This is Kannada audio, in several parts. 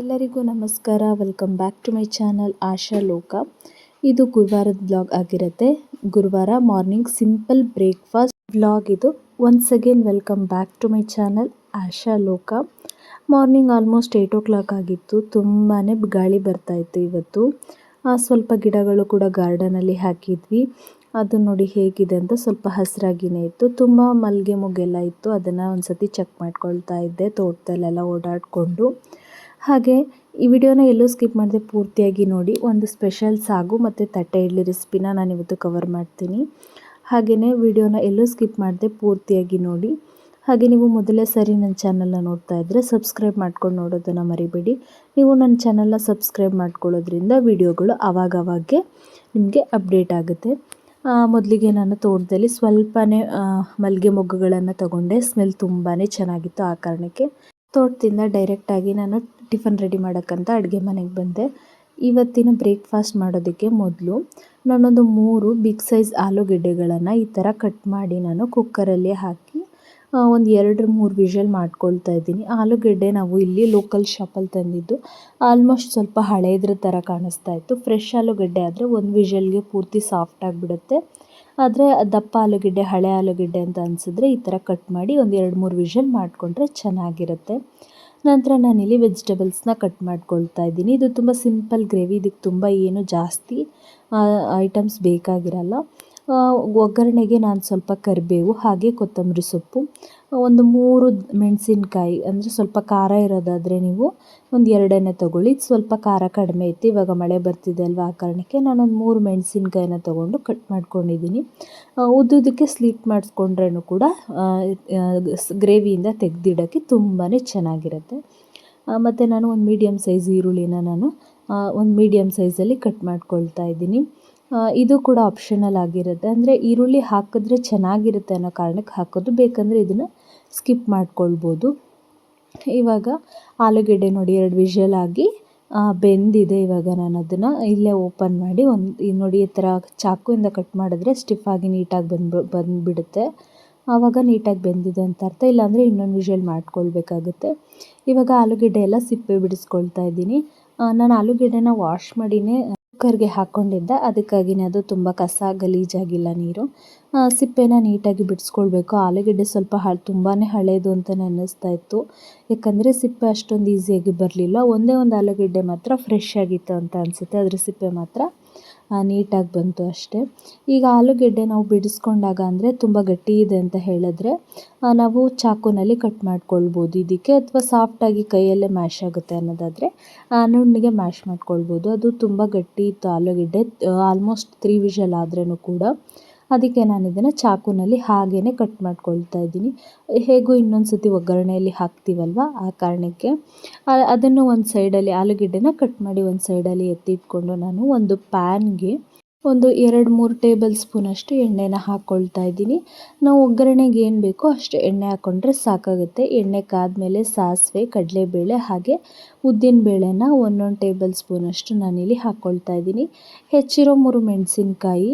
ಎಲ್ಲರಿಗೂ ನಮಸ್ಕಾರ. Welcome back to my channel Asha Loka ಇದು ಗುರುವಾರದ ಬ್ಲಾಗ್ ಆಗಿರುತ್ತೆ. ಗುರುವಾರ ಮಾರ್ನಿಂಗ್ ಸಿಂಪಲ್ ಬ್ರೇಕ್ಫಾಸ್ಟ್ ಬ್ಲಾಗ್ ಇದು. Once again welcome back to my channel Asha Loka morning almost eight o'clock ಆಗಿತ್ತು. ತುಂಬಾ ಗಾಳಿ ಬರ್ತಾ ಇತ್ತು ಇವತ್ತು. ಸ್ವಲ್ಪ ಗಿಡಗಳು ಕೂಡ ಗಾರ್ಡನಲ್ಲಿ ಹಾಕಿದ್ವಿ. ಅದು ನೋಡಿ ಹೇಗಿದೆ ಅಂತ ಸ್ವಲ್ಪ ಹಸಿರಾಗಿನೇ ಇತ್ತು. ತುಂಬ ಮಲ್ಲಿಗೆ ಮೊಗ್ಗೆಲ್ಲ ಇತ್ತು. ಅದನ್ನು ಒಂದು ಸತಿ ಚೆಕ್ ಮಾಡ್ಕೊಳ್ತಾ ಇದ್ದೆ. ತೋಟದಲ್ಲೆಲ್ಲ ಓಡಾಡಿಕೊಂಡು. ಹಾಗೆ ಈ ವಿಡಿಯೋನ ಎಲ್ಲೂ ಸ್ಕಿಪ್ ಮಾಡದೆ ಪೂರ್ತಿಯಾಗಿ ನೋಡಿ. ಒಂದು ಸ್ಪೆಷಲ್ ಸಾಗು ಮತ್ತು ತಟ್ಟೆ ಇಡ್ಲಿ ರೆಸಿಪಿನ ನಾನು ಇವತ್ತು ಕವರ್ ಮಾಡ್ತೀನಿ. ಹಾಗೆಯೇ ವಿಡಿಯೋನ ಎಲ್ಲೂ ಸ್ಕಿಪ್ ಮಾಡದೆ ಪೂರ್ತಿಯಾಗಿ ನೋಡಿ. ಹಾಗೆ ನೀವು ಮೊದಲೇ ಸರಿ ನನ್ನ ಚಾನಲ್ನ ನೋಡ್ತಾ ಇದ್ದರೆ ಸಬ್ಸ್ಕ್ರೈಬ್ ಮಾಡ್ಕೊಂಡು ನೋಡೋದನ್ನು ಮರಿಬೇಡಿ. ನೀವು ನನ್ನ ಚಾನಲ್ನ ಸಬ್ಸ್ಕ್ರೈಬ್ ಮಾಡ್ಕೊಳ್ಳೋದ್ರಿಂದ ವಿಡಿಯೋಗಳು ಆವಾಗವಾಗೆ ನಿಮಗೆ ಅಪ್ಡೇಟ್ ಆಗುತ್ತೆ. ಮೊದಲಿಗೆ ನಾನು ತೋಟದಲ್ಲಿ ಸ್ವಲ್ಪನೇ ಮಲ್ಲಿಗೆ ಮೊಗ್ಗುಗಳನ್ನು ತಗೊಂಡೆ. ಸ್ಮೆಲ್ ತುಂಬಾ ಚೆನ್ನಾಗಿತ್ತು ಆ ಕಾರಣಕ್ಕೆ. ತೋಟದಿಂದ ಡೈರೆಕ್ಟಾಗಿ ನಾನು ಟಿಫನ್ ರೆಡಿ ಮಾಡೋಕ್ಕಂತ ಅಡುಗೆ ಮನೆಗೆ ಬಂದೆ. ಇವತ್ತಿನ ಬ್ರೇಕ್ಫಾಸ್ಟ್ ಮಾಡೋದಕ್ಕೆ ಮೊದಲು ನಾನೊಂದು ಮೂರು ಬಿಗ್ ಸೈಜ್ ಆಲೂಗೆಡ್ಡೆಗಳನ್ನು ಈ ಥರ ಕಟ್ ಮಾಡಿ ನಾನು ಕುಕ್ಕರಲ್ಲಿ ಹಾಕಿ ಒಂದು ಎರಡು ಮೂರು ವಿಷಲ್ ಮಾಡ್ಕೊಳ್ತಾ ಇದ್ದೀನಿ. ಆಲೂಗೆಡ್ಡೆ ನಾವು ಇಲ್ಲಿ ಲೋಕಲ್ ಶಾಪಲ್ಲಿ ತಂದಿದ್ದು, ಆಲ್ಮೋಸ್ಟ್ ಸ್ವಲ್ಪ ಹಳೇದ್ರ ಥರ ಕಾಣಿಸ್ತಾ ಇತ್ತು. ಫ್ರೆಶ್ ಆಲೂಗೆಡ್ಡೆ ಆದರೆ ಒಂದು ವಿಷಲ್ಗೆ ಪೂರ್ತಿ ಸಾಫ್ಟ್ ಆಗಿಬಿಡುತ್ತೆ. ಆದರೆ ದಪ್ಪ ಆಲೂಗೆಡ್ಡೆ, ಹಳೆ ಆಲೂಗೆಡ್ಡೆ ಅಂತ ಅನಿಸಿದ್ರೆ ಈ ಥರ ಕಟ್ ಮಾಡಿ ಒಂದು ಎರಡು ಮೂರು ವಿಷಲ್ ಮಾಡಿಕೊಂಡ್ರೆ ಚೆನ್ನಾಗಿರುತ್ತೆ. ನಂತರ ನಾನು ನಾನಿಲ್ಲಿ ವೆಜಿಟೇಬಲ್ಸ್ನ ಕಟ್ ಮಾಡ್ಕೊಳ್ತಾ ಇದ್ದೀನಿ. ಇದು ತುಂಬ ಸಿಂಪಲ್ ಗ್ರೇವಿ ಇದಕ್ಕೆ ತುಂಬ ಏನು ಜಾಸ್ತಿ ಐಟಮ್ಸ್ ಬೇಕಾಗಿರಲ್ಲ. ಒಗ್ಗರಣೆಗೆ ನಾನು ಸ್ವಲ್ಪ ಕರಿಬೇವು, ಹಾಗೆ ಕೊತ್ತಂಬರಿ ಸೊಪ್ಪು, ಒಂದು ಮೂರು ಮೆಣಸಿನ್ಕಾಯಿ, ಅಂದರೆ ಸ್ವಲ್ಪ ಖಾರ ಇರೋದಾದರೆ ನೀವು ಒಂದು ಎರಡನ್ನೇ ತೊಗೊಳ್ಳಿ. ಸ್ವಲ್ಪ ಖಾರ ಕಡಿಮೆ ಇತ್ತು ಇವಾಗ ಮಳೆ ಬರ್ತಿದೆ ಅಲ್ವಾ ಆ ಕಾರಣಕ್ಕೆ ನಾನೊಂದು ಮೂರು ಮೆಣಸಿನ್ಕಾಯಿನ ತೊಗೊಂಡು ಕಟ್ ಮಾಡ್ಕೊಂಡಿದ್ದೀನಿ. ಉದ್ದುದಕ್ಕೆ ಸ್ಲೀಟ್ ಮಾಡಿಸ್ಕೊಂಡ್ರೂ ಕೂಡ ಗ್ರೇವಿಯಿಂದ ತೆಗೆದಿಡೋಕ್ಕೆ ತುಂಬಾ ಚೆನ್ನಾಗಿರುತ್ತೆ. ಮತ್ತು ನಾನು ಒಂದು ಮೀಡಿಯಮ್ ಸೈಜ್ ಈರುಳ್ಳಿನ ನಾನು ಒಂದು ಮೀಡಿಯಮ್ ಸೈಜಲ್ಲಿ ಕಟ್ ಮಾಡ್ಕೊಳ್ತಾ ಇದ್ದೀನಿ. ಇದು ಕೂಡ ಆಪ್ಷನಲ್ ಆಗಿರುತ್ತೆ. ಅಂದರೆ ಈರುಳ್ಳಿ ಹಾಕಿದ್ರೆ ಚೆನ್ನಾಗಿರುತ್ತೆ ಅನ್ನೋ ಕಾರಣಕ್ಕೆ ಹಾಕೋದು. ಬೇಕಂದರೆ ಇದನ್ನು ಸ್ಕಿಪ್ ಮಾಡ್ಕೊಳ್ಬೋದು. ಇವಾಗ ಆಲೂಗೆಡ್ಡೆ ನೋಡಿ, ಎರಡು ವಿಷಲ್ ಆಗಿ ಬೆಂದಿದೆ ಇವಾಗ ನಾನು ಅದನ್ನು. ಇಲ್ಲೇ ಓಪನ್ ಮಾಡಿ ಒಂದು ನೋಡಿ ಈ ಥರ ಚಾಕುವಿಂದ ಕಟ್ ಮಾಡಿದ್ರೆ ಸ್ಟಿಫಾಗಿ ನೀಟಾಗಿ ಬಂದು ಬಂದುಬಿಡುತ್ತೆ. ಆವಾಗ ನೀಟಾಗಿ ಬೆಂದಿದೆ ಅಂತ ಅರ್ಥ. ಇಲ್ಲಾಂದರೆ ಇನ್ನೊಂದು ವಿಷಲ್ ಮಾಡ್ಕೊಳ್ಬೇಕಾಗುತ್ತೆ. ಇವಾಗ ಆಲೂಗೆಡ್ಡೆ ಎಲ್ಲ ಸಿಪ್ಪೆ ಬಿಡಿಸ್ಕೊಳ್ತಾ ಇದ್ದೀನಿ. ನಾನು ಆಲೂಗೆಡ್ಡೆನ ವಾಶ್ ಮಾಡಿನೇ ಕುಕ್ಕರ್ಗೆ ಹಾಕ್ಕೊಂಡಿದ್ದೆ ಅದಕ್ಕಾಗಿನೇ ಅದು ತುಂಬ ಕಸ, ಗಲೀಜಾಗಿಲ್ಲ ನೀರು. ಸಿಪ್ಪೆನ ನೀಟಾಗಿ ಬಿಡಿಸ್ಕೊಳ್ಬೇಕು. ಆಲೂಗಡ್ಡೆ ಸ್ವಲ್ಪ ಹ ತುಂಬಾ ಹಳೆಯದು ಅಂತ ಅನ್ನಿಸ್ತಾ ಇತ್ತು. ಯಾಕಂದರೆ ಸಿಪ್ಪೆ ಅಷ್ಟೊಂದು ಈಸಿಯಾಗಿ ಬರಲಿಲ್ಲ. ಒಂದೇ ಒಂದು ಆಲೂಗಡ್ಡೆ ಮಾತ್ರ ಫ್ರೆಶ್ ಆಗಿತ್ತು ಅಂತ ಅನಿಸುತ್ತೆ. ಅದರ ಸಿಪ್ಪೆ ಮಾತ್ರ ನೀಟಾಗಿ ಬಂತು ಅಷ್ಟೇ. ಈಗ ಆಲೂಗೆಡ್ಡೆ ನಾವು ಬಿಡಿಸ್ಕೊಂಡಾಗ ಅಂದರೆ ತುಂಬ ಗಟ್ಟಿ ಇದೆ ಅಂತ ಹೇಳಿದ್ರೆ ನಾವು ಚಾಕುನಲ್ಲಿ ಕಟ್ ಮಾಡ್ಕೊಳ್ಬೋದು. ಇದಕ್ಕೆ ಅಥವಾ ಸಾಫ್ಟಾಗಿ ಕೈಯಲ್ಲೇ ಮ್ಯಾಶ್ ಆಗುತ್ತೆ ಅನ್ನೋದಾದರೆ ನುಣ್ಣಗೆ ಮ್ಯಾಶ್ ಮಾಡ್ಕೊಳ್ಬೋದು. ಅದು ತುಂಬ ಗಟ್ಟಿ ಇತ್ತು ಆಲೂಗೆಡ್ಡೆ. ಆಲ್ಮೋಸ್ಟ್ ತ್ರೀ ವಿಷಲ್ ಆದ್ರೂ ಕೂಡ. ಅದಕ್ಕೆ ನಾನು ಇದನ್ನು ಚಾಕುನಲ್ಲಿ ಹಾಗೇ ಕಟ್ ಮಾಡ್ಕೊಳ್ತಾ ಇದ್ದೀನಿ. ಹೇಗೂ ಇನ್ನೊಂದು ಸತಿ ಒಗ್ಗರಣೆಯಲ್ಲಿ ಹಾಕ್ತೀವಲ್ವ? ಆ ಕಾರಣಕ್ಕೆ ಅದನ್ನು ಒಂದು ಸೈಡಲ್ಲಿ ಆಲೂಗಡ್ಡೆನ ಕಟ್ ಮಾಡಿ ಒಂದು ಸೈಡಲ್ಲಿ ಎತ್ತಿಟ್ಕೊಂಡು ನಾನು ಒಂದು ಪ್ಯಾನ್ಗೆ ಒಂದು ಎರಡು ಮೂರು ಟೇಬಲ್ ಸ್ಪೂನಷ್ಟು ಎಣ್ಣೆನ ಹಾಕ್ಕೊಳ್ತಾ ಇದ್ದೀನಿ. ನಾವು ಒಗ್ಗರಣೆಗೆ ಏನು ಬೇಕೋ ಅಷ್ಟು ಎಣ್ಣೆ ಹಾಕ್ಕೊಂಡ್ರೆ ಸಾಕಾಗುತ್ತೆ. ಎಣ್ಣೆ ಕಾದ್ಮೇಲೆ ಸಾಸಿವೆ, ಕಡಲೆಬೇಳೆ ಹಾಗೆ ಉದ್ದಿನ ಬೇಳೆನ ಒಂದೊಂದು ಟೇಬಲ್ ಸ್ಪೂನಷ್ಟು ನಾನಿಲ್ಲಿ ಹಾಕ್ಕೊಳ್ತಾ ಇದ್ದೀನಿ. ಹೆಚ್ಚಿರೋ ಮೂರು ಮೆಣಸಿನ್ಕಾಯಿ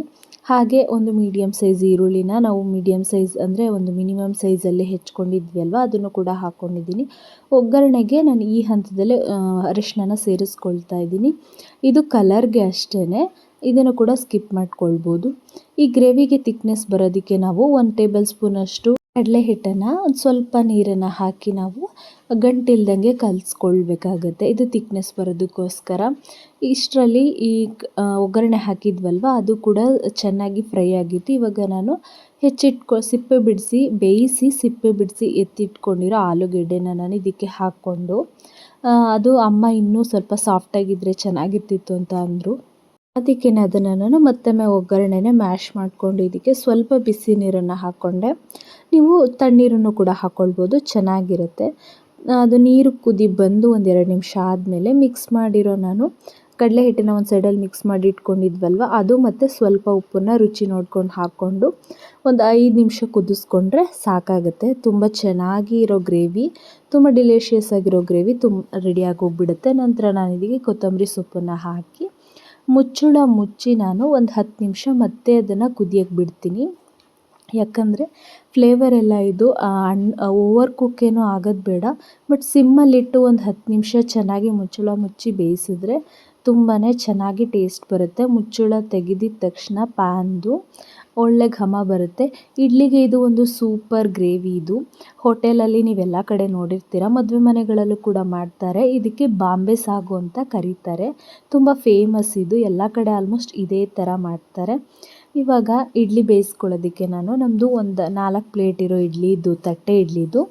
ಹಾಗೆ ಒಂದು ಮೀಡಿಯಮ್ ಸೈಜ್ ಈರುಳ್ಳಿನ ನಾವು ಮೀಡಿಯಮ್ ಸೈಜ್ ಅಂದರೆ ಒಂದು ಮಿನಿಮಮ್ ಸೈಜಲ್ಲಿ ಹೆಚ್ಕೊಂಡಿದ್ವಿ ಅಲ್ವಾ ಅದನ್ನು ಕೂಡ ಹಾಕ್ಕೊಂಡಿದ್ದೀನಿ ಒಗ್ಗರಣೆಗೆ ನಾನು ಈ ಹಂತದಲ್ಲೇ ಅರಿಶಿನ ಸೇರಿಸ್ಕೊಳ್ತಾ ಇದ್ದೀನಿ. ಇದು ಕಲರ್ಗೆ ಅಷ್ಟೇ ಇದನ್ನು ಕೂಡ ಸ್ಕಿಪ್ ಮಾಡ್ಕೊಳ್ಬೋದು. ಈ ಗ್ರೇವಿಗೆ ತಿಕ್ನೆಸ್ ಬರೋದಕ್ಕೆ ನಾವು ಒಂದು ಟೇಬಲ್ ಸ್ಪೂನಷ್ಟು ಕಡಲೆ ಹಿಟ್ಟನ್ನು ಒಂದು ಸ್ವಲ್ಪ ನೀರನ್ನು ಹಾಕಿ ನಾವು ಗಂಟಿಲ್ದಂಗೆ ಕಲಿಸ್ಕೊಳ್ಬೇಕಾಗತ್ತೆ. ಇದು ತಿಕ್ನೆಸ್ ಬರೋದಕ್ಕೋಸ್ಕರ. ಇಷ್ಟರಲ್ಲಿ ಈ ಒಗ್ಗರಣೆ ಹಾಕಿದ್ವಲ್ವ, ಅದು ಕೂಡ ಚೆನ್ನಾಗಿ ಫ್ರೈ ಆಗಿತ್ತು. ಇವಾಗ ನಾನು ಹೆಚ್ಚಿಟ್ಕೊ, ಸಿಪ್ಪೆ ಬಿಡಿಸಿ, ಬೇಯಿಸಿ ಸಿಪ್ಪೆ ಬಿಡಿಸಿ ಎತ್ತಿಟ್ಕೊಂಡಿರೋ ಆಲೂಗೆಡ್ಡೆನ ನಾನು ಇದಕ್ಕೆ ಹಾಕ್ಕೊಂಡು ಅದು ಅಮ್ಮ ಇನ್ನೂ ಸ್ವಲ್ಪ ಸಾಫ್ಟಾಗಿದ್ದರೆ ಚೆನ್ನಾಗಿರ್ತಿತ್ತು ಅಂತ ಅಂದರು. ಅದಕ್ಕೆ ಅದನ್ನು ನಾನು ಮತ್ತೊಮ್ಮೆ ಒಗ್ಗರಣೆನೇ ಮ್ಯಾಶ್ ಮಾಡಿಕೊಂಡು ಇದಕ್ಕೆ ಸ್ವಲ್ಪ ಬಿಸಿ ನೀರನ್ನು ಹಾಕ್ಕೊಂಡೆ. ನೀವು ತಣ್ಣೀರನ್ನು ಕೂಡ ಹಾಕ್ಕೊಳ್ಬೋದು ಚೆನ್ನಾಗಿರುತ್ತೆ. ಅದು ನೀರು ಕುದಿ ಬಂದು ಒಂದೆರಡು ನಿಮಿಷ ಆದಮೇಲೆ ಮಿಕ್ಸ್ ಮಾಡಿರೋ ನಾನು ಕಡಲೆ ಹಿಟ್ಟನ್ನು ಒಂದು ಸೈಡಲ್ಲಿ ಮಿಕ್ಸ್ ಮಾಡಿ ಇಟ್ಕೊಂಡಿದ್ವಲ್ವ, ಅದು ಮತ್ತು ಸ್ವಲ್ಪ ಉಪ್ಪನ್ನು ರುಚಿ ನೋಡ್ಕೊಂಡು ಹಾಕ್ಕೊಂಡು ಒಂದು ಐದು ನಿಮಿಷ ಕುದಿಸ್ಕೊಂಡ್ರೆ ಸಾಕಾಗುತ್ತೆ. ತುಂಬ ಚೆನ್ನಾಗಿ ಇರೋ ಗ್ರೇವಿ, ತುಂಬ ಡಿಲೇಷಿಯಸ್ ಆಗಿರೋ ಗ್ರೇವಿ ತುಂಬ ರೆಡಿಯಾಗಿ ಹೋಗ್ಬಿಡುತ್ತೆ. ನಂತರ ನಾನು ಇದಕ್ಕೆ ಕೊತ್ತಂಬರಿ ಸೊಪ್ಪನ್ನು ಹಾಕಿ ಮುಚ್ಚಳ ಮುಚ್ಚಿ ನಾನು ಒಂದು ಹತ್ತು ನಿಮಿಷ ಮತ್ತೆ ಅದನ್ನು ಕುದಿಯೋಕ್ಕೆ ಬಿಡ್ತೀನಿ. ಯಾಕಂದರೆ ಫ್ಲೇವರ್ ಎಲ್ಲ ಇದು ಅಣ್ಣ ಓವರ್ ಕುಕ್ ಏನೂ ಆಗೋದು ಬೇಡ. ಬಟ್ ಸಿಮ್ಮಲ್ಲಿಟ್ಟು ಒಂದು ಹತ್ತು ನಿಮಿಷ ಚೆನ್ನಾಗಿ ಮುಚ್ಚಳ ಮುಚ್ಚಿ ಬೇಯಿಸಿದ್ರೆ ತುಂಬಾ ಚೆನ್ನಾಗಿ ಟೇಸ್ಟ್ ಬರುತ್ತೆ. ಮುಚ್ಚಳ ತೆಗೆದಿದ್ದ ತಕ್ಷಣ ಪ್ಯಾನ್ದು ಒಳ್ಳೆ ಘಮ ಬರುತ್ತೆ. ಇಡ್ಲಿಗೆ ಇದು ಒಂದು ಸೂಪರ್ ಗ್ರೇವಿ ಇದು. ಹೋಟೆಲಲ್ಲಿ ನೀವೆಲ್ಲ ಕಡೆ ನೋಡಿರ್ತೀರ. ಮದುವೆ ಮನೆಗಳಲ್ಲೂ ಕೂಡ ಮಾಡ್ತಾರೆ. ಇದಕ್ಕೆ ಬಾಂಬೆ ಸಾಗು ಅಂತ ಕರೀತಾರೆ. ತುಂಬ ಫೇಮಸ್ ಇದು. ಎಲ್ಲ ಕಡೆ ಆಲ್ಮೋಸ್ಟ್ ಇದೇ ಥರ ಮಾಡ್ತಾರೆ. ಇವಾಗ ಇಡ್ಲಿ ಬೇಯಿಸ್ಕೊಳ್ಳೋದಕ್ಕೆ ನಾನು ನಮ್ಮದು ಒಂದು ನಾಲ್ಕು ಪ್ಲೇಟ್ ಇರೋ ಇಡ್ಲಿದು ತಟ್ಟೆ ಇಡ್ಲಿದು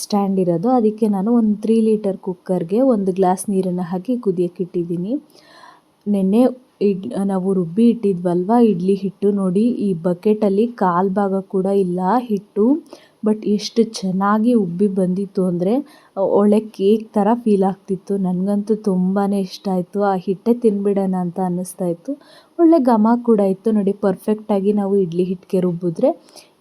ಸ್ಟ್ಯಾಂಡ್ ಇರೋದು. ಅದಕ್ಕೆ ನಾನು ಒಂದು ತ್ರೀ ಲೀಟರ್ ಕುಕ್ಕರ್ಗೆ ಒಂದು ಗ್ಲಾಸ್ ನೀರನ್ನು ಹಾಕಿ ಕುದಿಯೋಕೆ ಇಟ್ಟಿದ್ದೀನಿ. ನೆನ್ನೆ ಇಡ್ ನಾವು ರುಬ್ಬಿ ಇಟ್ಟಿದ್ವಲ್ವ ಇಡ್ಲಿ ಹಿಟ್ಟು ನೋಡಿ ಈ ಬಕೆಟಲ್ಲಿ ಕಾಲು ಭಾಗ ಕೂಡ ಇಲ್ಲ ಹಿಟ್ಟು ಬಟ್ ಎಷ್ಟು ಚೆನ್ನಾಗಿ ಉಬ್ಬಿ ಬಂದಿತ್ತು ಅಂದರೆ ಒಳ್ಳೆ ಕೇಕ್ ಥರ ಫೀಲ್ ಆಗ್ತಿತ್ತು. ನನಗಂತೂ ತುಂಬಾ ಇಷ್ಟ ಆಯಿತು. ಆ ಹಿಟ್ಟೆ ತಿನ್ಬಿಡೋಣ ಅಂತ ಅನ್ನಿಸ್ತಾ ಇತ್ತು. ಒಳ್ಳೆ ಘಮ ಕೂಡ ಇತ್ತು. ನೋಡಿ ಪರ್ಫೆಕ್ಟಾಗಿ ನಾವು ಇಡ್ಲಿ ಹಿಟ್ಟಿಗೆ ರುಬ್ಬಿದ್ರೆ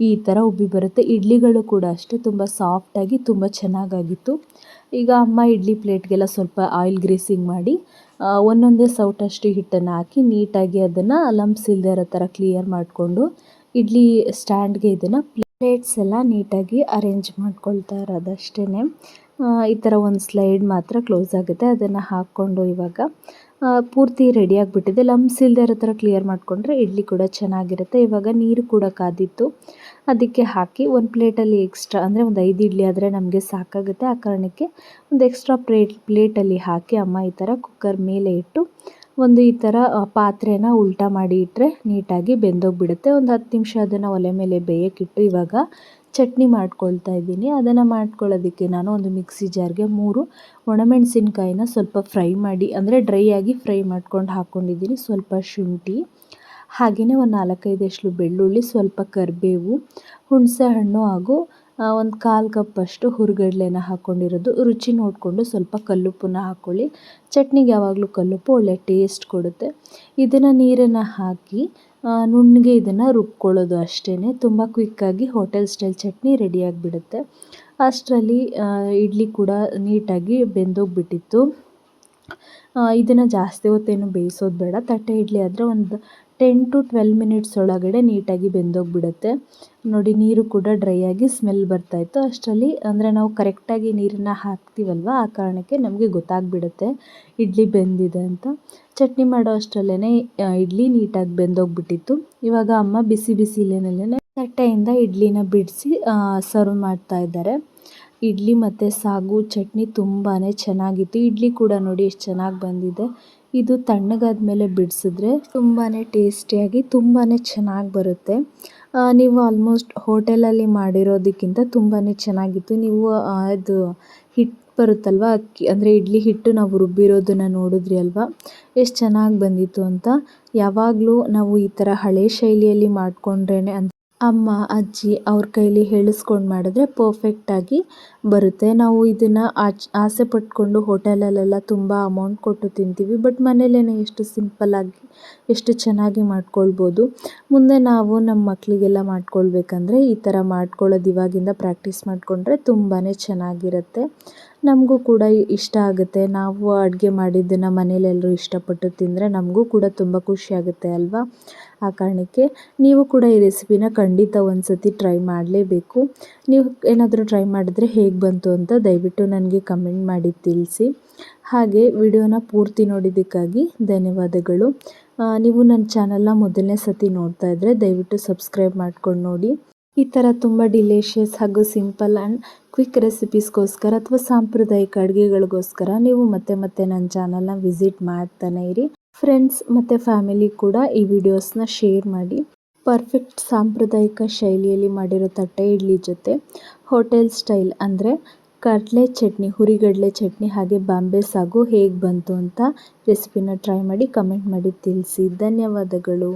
ಈ ಥರ ಉಬ್ಬಿ ಬರುತ್ತೆ. ಇಡ್ಲಿಗಳು ಕೂಡ ಅಷ್ಟೇ ತುಂಬ ಸಾಫ್ಟಾಗಿ ತುಂಬ ಚೆನ್ನಾಗಾಗಿತ್ತು. ಈಗ ಅಮ್ಮ ಇಡ್ಲಿ ಪ್ಲೇಟ್ಗೆಲ್ಲ ಸ್ವಲ್ಪ ಆಯಿಲ್ ಗ್ರೀಸಿಂಗ್ ಮಾಡಿ ಒಂದೊಂದೇ ಸೌಟಷ್ಟು ಹಿಟ್ಟನ್ನು ಹಾಕಿ ನೀಟಾಗಿ ಅದನ್ನು ಲಂಪ್ಸ್ ಇಲ್ಲದೆ ಇರೋ ಥರ ಕ್ಲಿಯರ್ ಮಾಡಿಕೊಂಡು, ಇಡ್ಲಿ ಸ್ಟ್ಯಾಂಡ್ಗೆ ಇದನ್ನು ಪ್ಲೇಟ್ಸ್ ಎಲ್ಲ ನೀಟಾಗಿ ಅರೇಂಜ್ ಮಾಡ್ಕೊಳ್ತಾ ಇರೋದಷ್ಟೇ ಈ ಥರ ಒಂದು ಸ್ಲೈಡ್ ಮಾತ್ರ ಕ್ಲೋಸ್ ಆಗುತ್ತೆ. ಅದನ್ನು ಹಾಕ್ಕೊಂಡು ಇವಾಗ ಪೂರ್ತಿ ರೆಡಿ ಆಗಿಬಿಟ್ಟಿದೆ. ಲಮ್ಸ್ ಇಲ್ಲದೆ ಇರೋ ಥರ ಕ್ಲಿಯರ್ ಮಾಡಿಕೊಂಡ್ರೆ ಇಡ್ಲಿ ಕೂಡ ಚೆನ್ನಾಗಿರುತ್ತೆ. ಇವಾಗ ನೀರು ಕೂಡ ಕಾದಿತ್ತು. ಅದಕ್ಕೆ ಹಾಕಿ ಒಂದು ಪ್ಲೇಟಲ್ಲಿ ಎಕ್ಸ್ಟ್ರಾ ಅಂದರೆ ಒಂದು ಐದು ಇಡ್ಲಿ ಆದರೆ ನಮಗೆ ಸಾಕಾಗುತ್ತೆ. ಆ ಕಾರಣಕ್ಕೆ ಒಂದು ಎಕ್ಸ್ಟ್ರಾ ಪ್ಲೇಟ್ ಪ್ಲೇಟಲ್ಲಿ ಹಾಕಿ ಅಮ್ಮ ಈ ಥರ ಕುಕ್ಕರ್ ಮೇಲೆ ಇಟ್ಟು ಒಂದು ಈ ಥರ ಪಾತ್ರೆನ ಉಲ್ಟಾ ಮಾಡಿ ಇಟ್ಟರೆ ನೀಟಾಗಿ ಬೆಂದೋಗ್ಬಿಡುತ್ತೆ. ಒಂದು ಹತ್ತು ನಿಮಿಷ ಅದನ್ನು ಒಲೆ ಮೇಲೆ ಬೇಯಕ್ಕಿಟ್ಟು ಇವಾಗ ಚಟ್ನಿ ಮಾಡ್ಕೊಳ್ತಾ ಇದ್ದೀನಿ. ಅದನ್ನು ಮಾಡ್ಕೊಳ್ಳೋದಕ್ಕೆ ನಾನು ಒಂದು ಮಿಕ್ಸಿ ಜಾರ್ಗೆ ಮೂರು ಒಣಮೆಣಸಿನ್ಕಾಯಿನ ಸ್ವಲ್ಪ ಫ್ರೈ ಮಾಡಿ, ಅಂದರೆ ಡ್ರೈ ಆಗಿ ಫ್ರೈ ಮಾಡ್ಕೊಂಡು ಹಾಕ್ಕೊಂಡಿದ್ದೀನಿ ಸ್ವಲ್ಪ ಶುಂಠಿ ಹಾಗೆಯೇ ಒಂದು ನಾಲ್ಕೈದಷ್ಟು ಬೆಳ್ಳುಳ್ಳಿ, ಸ್ವಲ್ಪ ಕರಿಬೇವು, ಹುಣಸೆ ಹಣ್ಣು ಹಾಗೂ ಒಂದು ಕಾಲು ಕಪ್ಪಷ್ಟು ಹುರುಗಡ್ಲೆನ ಹಾಕ್ಕೊಂಡಿರೋದು ರುಚಿ ನೋಡಿಕೊಂಡು ಸ್ವಲ್ಪ ಕಲ್ಲುಪ್ಪನ್ನ ಹಾಕ್ಕೊಳ್ಳಿ ಚಟ್ನಿಗೆ ಯಾವಾಗಲೂ ಕಲ್ಲುಪ್ಪು ಒಳ್ಳೆ ಟೇಸ್ಟ್ ಕೊಡುತ್ತೆ. ಇದನ್ನು ನೀರನ್ನು ಹಾಕಿ ನುಣ್ಣಗೆ ಇದನ್ನು ರುಬ್ಕೊಳ್ಳೋದು ಅಷ್ಟೇ ತುಂಬ ಕ್ವಿಕ್ಕಾಗಿ ಹೋಟೆಲ್ ಸ್ಟೈಲ್ ಚಟ್ನಿ ರೆಡಿಯಾಗಿಬಿಡುತ್ತೆ ಅಷ್ಟರಲ್ಲಿ ಇಡ್ಲಿ ಕೂಡ ನೀಟಾಗಿ ಬೆಂದೋಗ್ಬಿಟ್ಟಿತ್ತು. ಇದನ್ನು ಜಾಸ್ತಿ ಹೊತ್ತೇನು ಬೇಯಿಸೋದು ಬೇಡ. ತಟ್ಟೆ ಇಡ್ಲಿ ಆದರೆ ಒಂದು ಟೆನ್ ಟು ಟ್ವೆಲ್ ಮಿನಿಟ್ಸ್ ಒಳಗಡೆ ನೀಟಾಗಿ ಬೆಂದೋಗಿಬಿಡುತ್ತೆ. ನೋಡಿ, ನೀರು ಕೂಡ ಡ್ರೈ ಆಗಿ ಸ್ಮೆಲ್ ಬರ್ತಾಯಿತ್ತು ಅಷ್ಟರಲ್ಲಿ ಅಂದರೆ ನಾವು ಕರೆಕ್ಟಾಗಿ ನೀರನ್ನು ಹಾಕ್ತೀವಲ್ವ? ಆ ಕಾರಣಕ್ಕೆ ನಮಗೆ ಗೊತ್ತಾಗ್ಬಿಡುತ್ತೆ ಇಡ್ಲಿ ಬೆಂದಿದೆ ಅಂತ. ಚಟ್ನಿ ಮಾಡೋ ಅಷ್ಟರಲ್ಲೇ ಇಡ್ಲಿ ನೀಟಾಗಿ ಬೆಂದೋಗ್ಬಿಟ್ಟಿತ್ತು. ಇವಾಗ ಅಮ್ಮ ಬಿಸಿ ಬಿಸಿಲೇನಲ್ಲೇ ತಟ್ಟೆಯಿಂದ ಇಡ್ಲಿನ ಬಿಡಿಸಿ ಸರ್ವ್ ಮಾಡ್ತಾ ಇದ್ದಾರೆ. ಇಡ್ಲಿ ಮತ್ತು ಸಾಗು, ಚಟ್ನಿ ತುಂಬಾ ಚೆನ್ನಾಗಿತ್ತು. ಇಡ್ಲಿ ಕೂಡ ನೋಡಿ ಎಷ್ಟು ಚೆನ್ನಾಗಿ ಬಂದಿದೆ. ಇದು ತಣ್ಣಗಾದ ಮೇಲೆ ಬಿಡಿಸಿದ್ರೆ ತುಂಬಾ ಟೇಸ್ಟಿಯಾಗಿ ತುಂಬಾ ಚೆನ್ನಾಗಿ ಬರುತ್ತೆ. ನೀವು ಆಲ್ಮೋಸ್ಟ್ ಹೋಟೆಲಲ್ಲಿ ಮಾಡಿರೋದಕ್ಕಿಂತ ತುಂಬಾ ಚೆನ್ನಾಗಿತ್ತು. ನೀವು ಅದು ಹಿಟ್ಟು ಬರುತ್ತಲ್ವ? ಅಕ್ಕಿ, ಅಂದರೆ ಇಡ್ಲಿ ಹಿಟ್ಟು ನಾವು ರುಬ್ಬಿರೋದನ್ನು ನೋಡಿದ್ರಿ ಅಲ್ವಾ? ಎಷ್ಟು ಚೆನ್ನಾಗಿ ಬಂದಿತ್ತು ಅಂತ. ಯಾವಾಗಲೂ ನಾವು ಈ ಥರ ಹಳೆ ಶೈಲಿಯಲ್ಲಿ ಮಾಡಿಕೊಂಡ್ರೇ ಅಮ್ಮ, ಅಜ್ಜಿ ಅವ್ರ ಕೈಲಿ ಹೇಳಿಸ್ಕೊಂಡು ಮಾಡಿದ್ರೆ ಪರ್ಫೆಕ್ಟಾಗಿ ಬರುತ್ತೆ. ನಾವು ಇದನ್ನು ಆಚ್, ಆಸೆ ಪಟ್ಕೊಂಡು ಹೋಟೆಲಲ್ಲೆಲ್ಲ ತುಂಬ ಅಮೌಂಟ್ ಕೊಟ್ಟು ತಿಂತೀವಿ. ಬಟ್ ಮನೇಲೇ ಎಷ್ಟು ಸಿಂಪಲ್ಲಾಗಿ ಎಷ್ಟು ಚೆನ್ನಾಗಿ ಮಾಡ್ಕೊಳ್ಬೋದು. ಮುಂದೆ ನಾವು ನಮ್ಮ ಮಕ್ಕಳಿಗೆಲ್ಲ ಮಾಡ್ಕೊಳ್ಬೇಕಂದ್ರೆ ಈ ಥರ ಮಾಡ್ಕೊಳ್ಳೋದು ಇವಾಗಿಂದ ಪ್ರಾಕ್ಟೀಸ್ ಮಾಡಿಕೊಂಡ್ರೆ ತುಂಬಾ ಚೆನ್ನಾಗಿರುತ್ತೆ. ನಮಗೂ ಕೂಡ ಇಷ್ಟ ಆಗುತ್ತೆ. ನಾವು ಅಡುಗೆ ಮಾಡಿದ್ದನ್ನು ಮನೇಲೆಲ್ಲರೂ ಇಷ್ಟಪಟ್ಟು ತಿಂದರೆ ನಮಗೂ ಕೂಡ ತುಂಬ ಖುಷಿಯಾಗುತ್ತೆ ಅಲ್ವಾ? ಆ ಕಾರಣಕ್ಕೆ ನೀವು ಕೂಡ ಈ ರೆಸಿಪಿನ ಖಂಡಿತ ಒಂದು ಸತಿ ಟ್ರೈ ಮಾಡಲೇಬೇಕು. ನೀವು ಏನಾದರೂ ಟ್ರೈ ಮಾಡಿದ್ರೆ ಹೇಗೆ ಬಂತು ಅಂತ ದಯವಿಟ್ಟು ನನಗೆ ಕಮೆಂಟ್ ಮಾಡಿ ತಿಳಿಸಿ. ಹಾಗೆ ವಿಡಿಯೋನ ಪೂರ್ತಿ ನೋಡಿದ್ದಕ್ಕಾಗಿ ಧನ್ಯವಾದಗಳು. ನೀವು ನನ್ನ ಚಾನಲ್ನ ಮೊದಲನೇ ಸತಿ ನೋಡ್ತಾ ಇದ್ದರೆ ದಯವಿಟ್ಟು ಸಬ್ಸ್ಕ್ರೈಬ್ ಮಾಡ್ಕೊಂಡು ನೋಡಿ. ಈ ಥರ ತುಂಬ ಡಿಲೇಷಿಯಸ್ ಹಾಗೂ ಸಿಂಪಲ್ ಆ್ಯಂಡ್ ಕ್ವಿಕ್ ರೆಸಿಪೀಸ್ಗೋಸ್ಕರ ಅಥವಾ ಸಾಂಪ್ರದಾಯಿಕ ಅಡುಗೆಗಳಿಗೋಸ್ಕರ ನೀವು ಮತ್ತೆ ಮತ್ತೆ ನನ್ನ ಚಾನಲ್ನ ವಿಸಿಟ್ ಮಾಡ್ತಾನೆ ಇರಿ. ಫ್ರೆಂಡ್ಸ್ ಮತ್ತು ಫ್ಯಾಮಿಲಿ ಕೂಡ ಈ ವಿಡಿಯೋಸ್ನ ಶೇರ್ ಮಾಡಿ. ಪರ್ಫೆಕ್ಟ್ ಸಾಂಪ್ರದಾಯಿಕ ಶೈಲಿಯಲ್ಲಿ ಮಾಡಿರೋ ತಟ್ಟೆ ಇಡ್ಲಿ ಜೊತೆ ಹೋಟೆಲ್ ಸ್ಟೈಲ್ ಅಂದರೆ ಕಡಲೆ ಚಟ್ನಿ, ಹುರಿಗಡಲೆ ಚಟ್ನಿ ಹಾಗೆ ಬಾಂಬೆ ಸಾಗು ಹೇಗೆ ಬಂತು ಅಂತ ರೆಸಿಪಿನ ಟ್ರೈ ಮಾಡಿ ಕಮೆಂಟ್ ಮಾಡಿ ತಿಳಿಸಿ. ಧನ್ಯವಾದಗಳು.